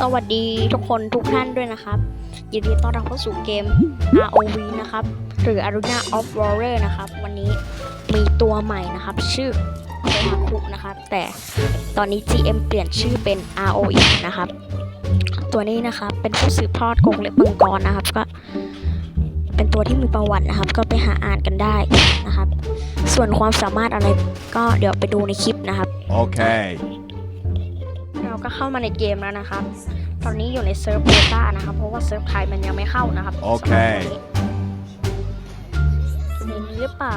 สวัสดีทุกคนทุกท่านด้วยนะครับ ยินดีต้อนรับเข้าสู่เกม ROV นะครับ หรือ Arena of Warrior นะครับ วันนี้มีตัวใหม่นะครับ ชื่อโคฮาคุนะครับ แต่ตอนนี้ GM เปลี่ยนชื่อเป็น ROE นะครับ ตัวนี้นะครับเป็นผู้สืบทอดกงเล็บมังกรนะครับ ก็เป็นตัวที่มีประวัตินะครับ ก็ไปหาอ่านกันได้นะครับ ส่วนความสามารถอะไรก็เดี๋ยวไปดูในคลิปนะครับ Okay. เรา ก็เข้ามาในเกมแล้วนะครับ ตอนนี้อยู่ในเซิร์ฟเบต้านะครับ เพราะว่าเซิร์ฟไทยมันยังไม่เข้านะครับโอเคสำหรับตัวนี้มีหรือเปล่า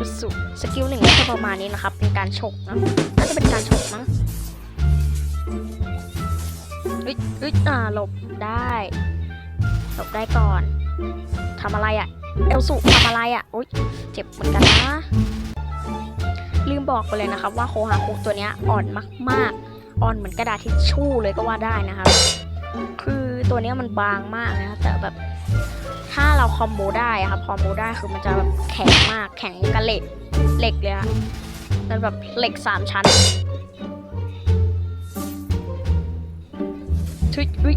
รู้สึกสกิลหนึ่งก็จะประมาณนี้นะครับ เป็นการฉกนะน่าจะเป็นการฉกมั้งเฮ้ยเฮ้ยอ่าหลบได้หลบได้ก่อนทำอะไรอะ่ะเอลสุทำอะไรอะ่ะ อุ้ยเจ็บเหมือนกันนะ ลืมบอกไปเลยนะครับว่าโคฮาคุตัวนี้อ่อนมากๆ อ่อนเหมือนกระดาษทิชชู่เลยก็ว่าได้นะครับ คือตัวนี้มันบางมากนะแต่แบบถ้าเราคอมโบได้ครับคอมโบได้คือมันจะแบบแข็งมากแข็งกระเหล็กเหล็กเลยอะมันแบบเหล็กสามชั้นทุยอุ๊ย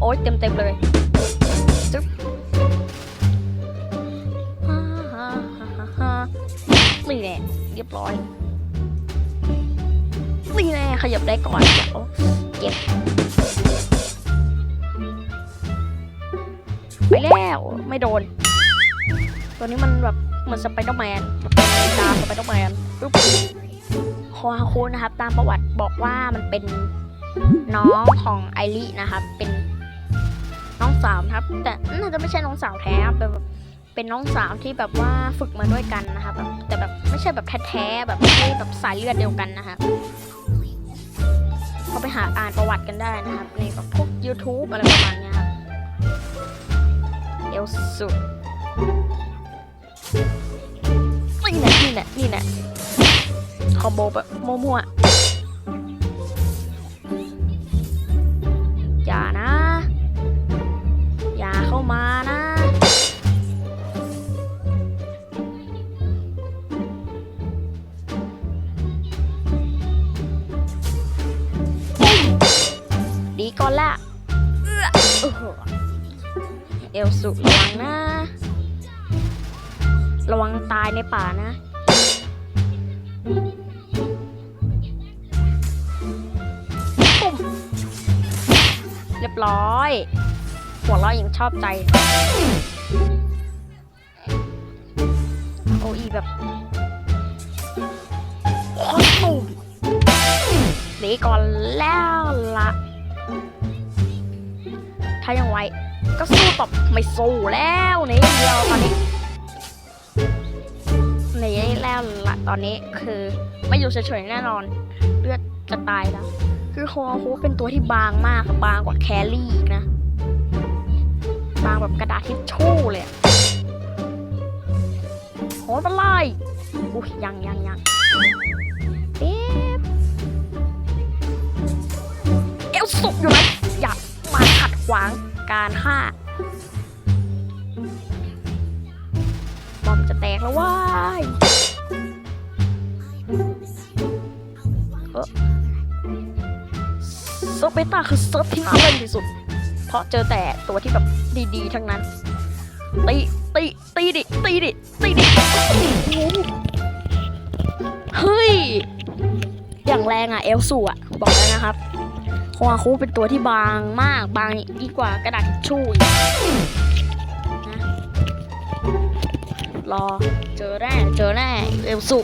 โอ้ยเต็มเต็มเลย นี่แน่เรียบร้อยนี่แน่ขยับได้ก่อนเดี๋ยวเก็บไปแล้วไม่โดน ตัวนี้มันแบบเหมือนสไปเดอร์แมนแบบเป็นดาวสไปเดอร์แมนปุ๊บโคฮาคุนะครับ ตามประวัติบอกว่ามันเป็นน้องของไอรินะครับ เป็นน้องสาวครับ แต่น่าจะไม่ใช่น้องสาวแท้เป็นแบบ เป็นน้องสาวที่แบบว่าฝึกมาด้วยกันนะครับแบบแต่แบบไม่ใช่แบบแท้ๆแบบไม่ใช่แบบสายเลือดเดียวกันนะครับเขาไปหาอ่านประวัติกันได้นะครับในแบบพวก YouTube อะไรประมาณเนี้ยครับเอลสุนี่แหละนี่แหละนี่แหละคอมโบแบบมั่วๆ ละเอื้อโอ้โหเอลสุระวังนะ ระวังตายในป่านะปุ๊บเรียบร้อย หัวเราะยังชอบใจ โออีแบบปุ่มหนีก่อนแล้วละ ถ้ายังไหวก็สู้ตบไม่สู้แล้วนี่เดียวตอนนี้นี่แล้วละตอนนี้คือไม่อยู่เฉยๆแน่นอน เลือดจะตายแล้ว คือโคอาคุเป็นตัวที่บางมากบางกว่าแครี่อีกนะ บางแบบกระดาษทิชชู่เลยอะโหตะไลอุ้ยยังยังยังเอ๊ะเอลสุกอยู่ไหม วางการฆ่าบอมจะแตกแล้วว้ายเซิร์ฟเบต้าคือเซิร์ฟที่น่าเล่นที่สุด เพราะเจอแต่ตัวที่แบบดีๆ ทั้งนั้น ตี ตี ตีดิ ตีดิ ตีดิ เฮ้ย อย่างแรงอะ เอลสูอะ บอกแล้วนะครับ โคอาคูเป็นตัวที่บางมากบางยิ่งกว่ากระดาษทิชชู่อีกนะรอเจอแร่เจอแร่เอลสุ